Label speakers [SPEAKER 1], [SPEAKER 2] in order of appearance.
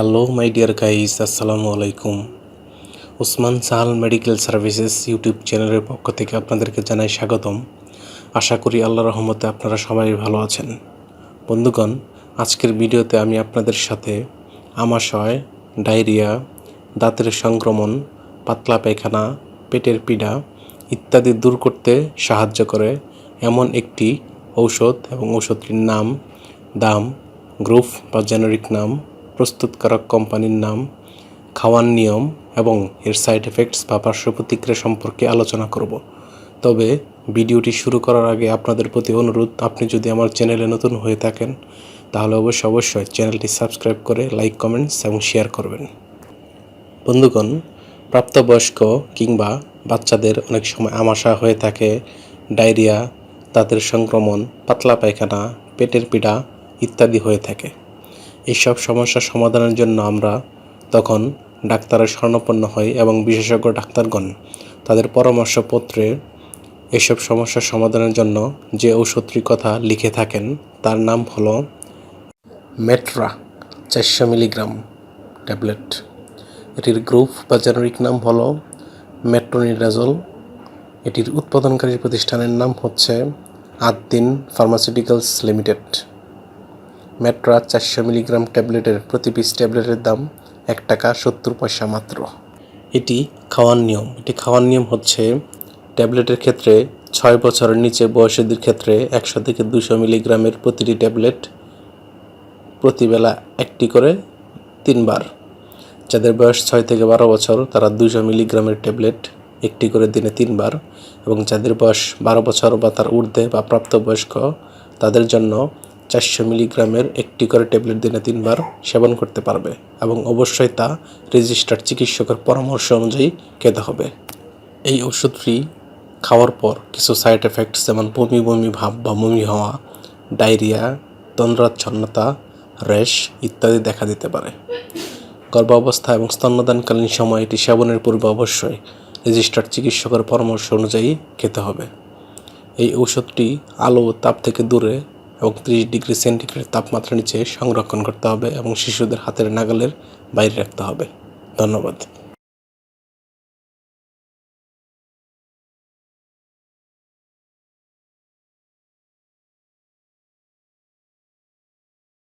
[SPEAKER 1] Hello my dear guys আসসালামু আলাইকুম Osman Sahal medical services YouTube চ্যানেলের পক্ষ থেকে আপনাদেরকে জানাই স্বাগতম। আশা করি আল্লাহ রহমতে আপনারা সবাই ভালো আছেন। বন্ধুগণ, আজকের ভিডিওতে আমি আপনাদের সাথে আমাশয়, ডায়রিয়া, দাঁতের সংক্রমণ, পাতলা পায়খানা, পেটের পীড়া ইত্যাদি দূর করতে সাহায্য করে এমন একটি ঔষধ এবং ঔষধটির নাম দাম, গ্রুপ বা জেনারিক নাম প্রস্তুতকারক কোম্পানির নাম, খাওয়ার নিয়ম এবং এর সাইড এফেক্টস বা পার্শ্ব প্রতিক্রিয়া সম্পর্কে আলোচনা করব। তবে ভিডিওটি শুরু করার আগে আপনাদের প্রতি অনুরোধ, আপনি যদি আমার চ্যানেলে নতুন হয়ে থাকেন, তাহলে অবশ্যই অবশ্যই চ্যানেলটি সাবস্ক্রাইব করে লাইক, কমেন্টস এবং শেয়ার করবেন। বন্ধুগণ, প্রাপ্তবয়স্ক কিংবা বাচ্চাদের অনেক সময় আমাশা হয়ে থাকে, ডায়রিয়া, তাদের সংক্রমণ, পাতলা পায়খানা, পেটের পীড়া ইত্যাদি হয়ে থাকে। এইসব সমস্যা সমাধানের জন্য আমরা তখন ডাক্তারের শরণাপন্ন হই এবং বিশেষজ্ঞ ডাক্তারগণ তাদের পরামর্শপত্রে এসব সমস্যার সমাধানের জন্য যে ঔষধটির কথা লিখে থাকেন, তার নাম হলো মেট্রা চারশো মিলিগ্রাম ট্যাবলেট। এটির গ্রুপ বা জেনারিক নাম হলো মেট্রোনিডাজল এটির উৎপাদনকারী প্রতিষ্ঠানের নাম হচ্ছে আদ্দিন ফার্মাসিউটিক্যালস লিমিটেড। মেট্রা চারশো মিলিগ্রাম ট্যাবলেটের প্রতি পিস ট্যাবলেটের দাম এক টাকা সত্তর পয়সা মাত্র। এটি খাওয়ার নিয়ম। এটি খাওয়ার নিয়ম হচ্ছে ট্যাবলেটের ক্ষেত্রে ছয় বছরের নিচে বয়সীদের ক্ষেত্রে একশো থেকে দুশো মিলিগ্রামের প্রতিটি ট্যাবলেট প্রতিবেলা একটি করে তিনবার। যাদের বয়স ছয় থেকে বারো বছর, তারা দুশো মিলিগ্রামের ট্যাবলেট একটি করে দিনে তিনবার এবং যাদের বয়স বারো বছর বা তার ঊর্ধ্বে বা প্রাপ্তবয়স্ক, তাদের জন্য চারশো মিলিগ্রামের একটি করে ট্যাবলেট দিনে তিনবার সেবন করতে পারবে এবং অবশ্যই তা রেজিস্টার্ড চিকিৎসকের পরামর্শ অনুযায়ী খেতে হবে। এই ওষুধটি খাওয়ার পর কিছু সাইড এফেক্টস যেমন বমি বমি ভাব বা বমি হওয়া ডায়রিয়া তন্দ্রাচ্ছন্নতা র্যাশ ইত্যাদি দেখা দিতে পারে। গর্ভাবস্থা এবং স্তন্যদানকালীন সময় এটি সেবনের পূর্বে অবশ্যই রেজিস্টার্ড চিকিৎসকের পরামর্শ অনুযায়ী খেতে হবে। এই ঔষধটি আলো তাপ থেকে দূরে এবং ত্রিশ ডিগ্রি সেন্টিগ্রেড তাপমাত্রা নিচে সংরক্ষণ করতে হবে এবং শিশুদের হাতের নাগালের বাইরে রাখতে হবে। ধন্যবাদ।